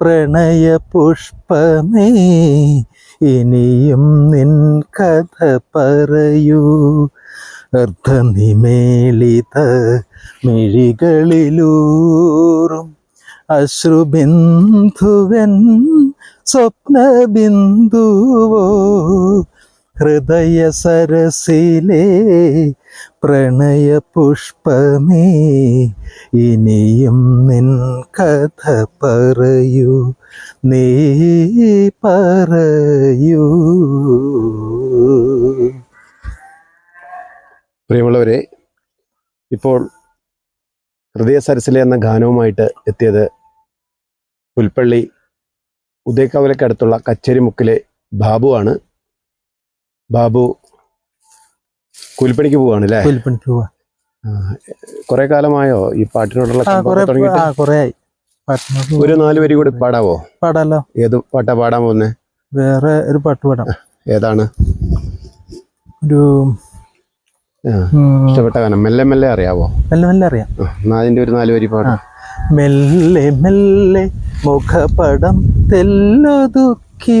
പ്രണയ പുഷ്പമേ ഇനിയും നിൻ കഥ പറയൂ. അർദ്ധനിമേളിത മിഴികളിലൂറും അശ്രുബിന്ദുവൻ സ്വപ്നബിന്ദുവോ ഹൃദയ സരസിലേ പ്രണയ പുഷ്പമേ ഇനിയും നിൻ കഥ പറയൂ നീ പറയൂ. പ്രിയമുള്ളവരെ ഇപ്പോൾ ഹൃദയ സരസിലെ എന്ന ഗാനവുമായിട്ട് എത്തിയത് പുൽപ്പള്ളി ഉദയകവലക്കടുത്തുള്ള കച്ചേരിമുക്കിലെ ബാബുവാണ്. ബാബു കൂലിപ്പണിക്ക് പോവാണ് അല്ലേ പുൽപ്പണിക്ക് പോവാ. കുറെ കാലമായോ ഈ പാട്ടിനോടുള്ള ഒരു നാല് വരി കൂടി പാടാവോ? പാടാലോ. ഏത് പാട്ടാ പാടാൻ പോകുന്നേ? വേറെ ഒരു പാട്ട് പാടാം. ഏതാണ്? ഒരു ഇഷ്ടപ്പെട്ട ഗാനം. മെല്ലെ മെല്ലെ അറിയാവോ? മെല്ലെ മെല്ലെ അറിയാം. അതിന്റെ ഒരു നാല് വരി പാടാം. മെല്ലെ മെല്ലെ മുഖപടം തെല്ലൊതുക്കി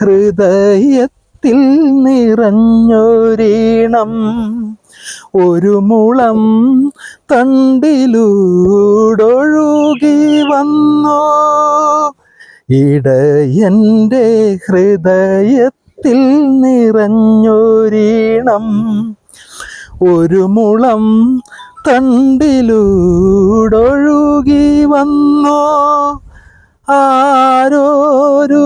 ഹൃദയത്തിൽ നിറഞ്ഞൊരീണം. ഒരു മുളം തണ്ടിലൂടൊഴുകി വന്നോ. ഇടയന്റെ ഹൃദയത്തിൽ നിറഞ്ഞൊരീണം. ഒരു മുളം തണ്ടിലൂടൊഴുകി വന്നോ.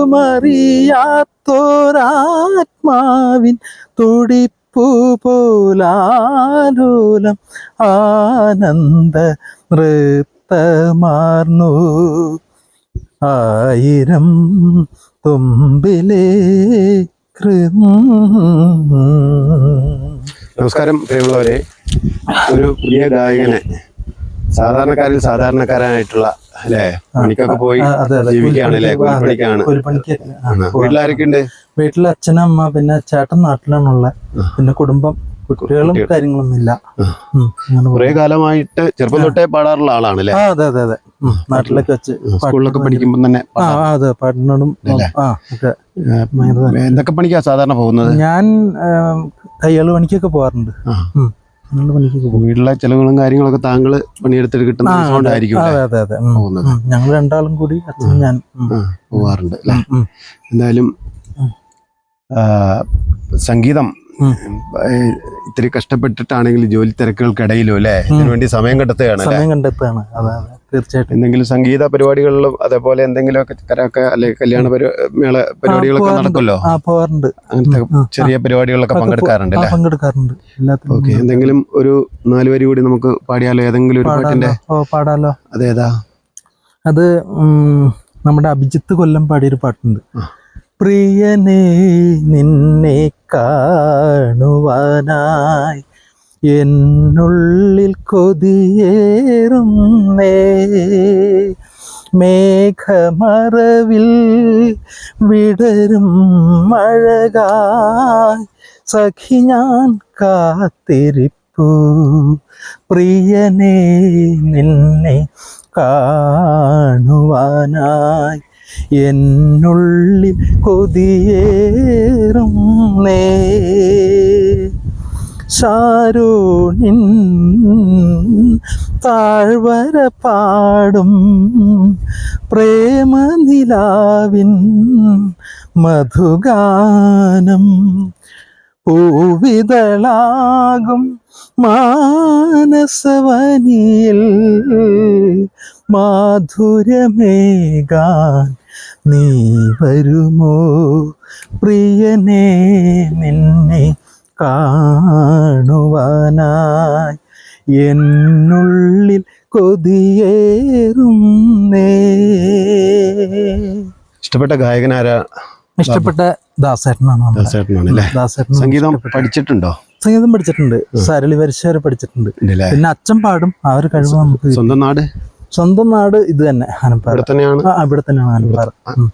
ആരോരുമറിയാത്തോരാത്മാവിൻ തുടിപ്പു പോലാലോലം ആനന്ദ നൃത്തമാർന്നു. ആയിരം തുമ്പിലേ നമസ്കാരം പ്രിയമുള്ളവരെ. ഒരു പുതിയ ഗായകനെ സാധാരണക്കാരിൽ സാധാരണക്കാരനായിട്ടുള്ള അല്ലേ? പണിക്കൊക്കെ പോയി അല്ലേ? കൂലിപ്പണിക്കാണ്. പോവാ. വീട്ടിലാരൊക്കെ ഉണ്ട് വീട്ടിൽ അച്ഛനമ്മ പിന്നെ ചേട്ടൻ നാട്ടിലാണുള്ള പിന്നെ കുടുംബം കുട്ടികളും. കാര്യങ്ങളൊന്നും ഇല്ല. കുറെ കാലമായിട്ട് ചെറുപ്പം തൊട്ടേ പാടാറുള്ള ആളാണ് അല്ലേ? അതെ അതെ അതെ. നാട്ടിലൊക്കെ വെച്ച് സ്കൂളിലൊക്കെ പഠിക്കുമ്പോ പഠിക്കുമ്പോൾ തന്നെ ആ അതെ പാട്ടിനോടും ആ ഒക്കെ എന്തൊക്കെ പണിക്കാ സാധാരണ പോകുന്നത്? ഞാൻ തയ്യൽ പണിക്കൊക്കെ പോകാറുണ്ട് അങ്ങനെയുള്ള പണിക്കൊക്കെ പോകും. വീട്ടിലെ ചെലവുകളും കാര്യങ്ങളൊക്കെ താങ്കൾ പണിയെടുത്തിട്ട് കിട്ടുന്ന ആ, ഡിസ്കൗണ്ട് അതെ അതെ അതെ ഉം, പോകുന്നത്. ഞങ്ങൾ രണ്ടാളും കൂടി അച്ഛനും ഞാൻ ഉം, ആ, പോവാറുണ്ട് അല്ലേ? ഉം. എന്തായാലും ആ, സംഗീതം ഉം. ഏഹ്, ഇത്തിരി കഷ്ടപ്പെട്ടിട്ടാണെങ്കിൽ ജോലി തിരക്കുകൾക്കിടയിലും അല്ലേ? ഇതിനു വേണ്ടി സമയം കണ്ടെത്തുകയാണ് അല്ലേ? സമയം കണ്ടെത്തുകയാണ്. അതെ അതെ. തീർച്ചയായിട്ടും. എന്തെങ്കിലും സംഗീത പരിപാടികളിലും അതേപോലെ എന്തെങ്കിലുമൊക്കെ കരൊക്കെ അല്ലെങ്കിൽ കല്യാണ മേള പരിപാടികളൊക്കെ. നടക്കുമല്ലോ? പോകാറുണ്ട്. അങ്ങനത്തെ ചെറിയ പരിപാടികളൊക്കെ പങ്കെടുക്കാറുണ്ട് പങ്കെടുക്കാറുണ്ട്. ഓക്കെ എന്തെങ്കിലും ഒരു നാല് വരി കൂടി നമുക്ക് പാടിയാലോ? ഏതെങ്കിലും ഒരു പാട്ടിന്റെ പാടാലോ. അതേതാ? അത് നമ്മുടെ അഭിജിത്ത് കൊല്ലം പാടിയൊരു പാട്ടുണ്ട്. പ്രിയനേ നിന്നെ കാണുവാനായി എന്നുള്ളിൽ കൊതിയേറുന്നേ മേഘമറവിൽ വിടരും മഴകായി. സഖി ഞാൻ കാത്തിരിപ്പു. പ്രിയനെ നിന്നെ കാണുവാനായി എന്നുള്ളിൽ കൊതിയേറും നേ ശാരോണിൻ താഴ്വര പാടും പ്രേമനിലാവിൻ മധുഗാനം പൂവിതളാകും മാനസവനിയിൽ മാധുരമേകാൻ നീ വരുമോ പ്രിയനേ നിന്നെ കാണുവാനായി എന്നുള്ളിൽ കൊതിയേറുന്നേ. ഇഷ്ടപ്പെട്ട ഗായകനാരാ ഇഷ്ടപ്പെട്ട ദാസേട്ടനാണ് ദാസേട്ടൻ സംഗീതം പഠിച്ചിട്ടുണ്ടോ? സംഗീതം പഠിച്ചിട്ടുണ്ട്. സരളി വരിശ വരെ പഠിച്ചിട്ടുണ്ട്. പിന്നെ അച്ഛൻ പാടും. ആ ഒരു കഴിവ് നമുക്ക്. സ്വന്തം നാട്? സ്വന്തം നാട് ഇത് തന്നെ. ആനപ്പാറ. ഇവിടെ തന്നെയാണ്? ഇവിടെ തന്നെയാണ് ആനപ്പാറ.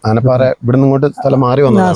ആനപ്പാറ ഇവിടെ നിന്ന് ഇങ്ങോട്ട് സ്ഥലം മാറി വന്നതാണ്.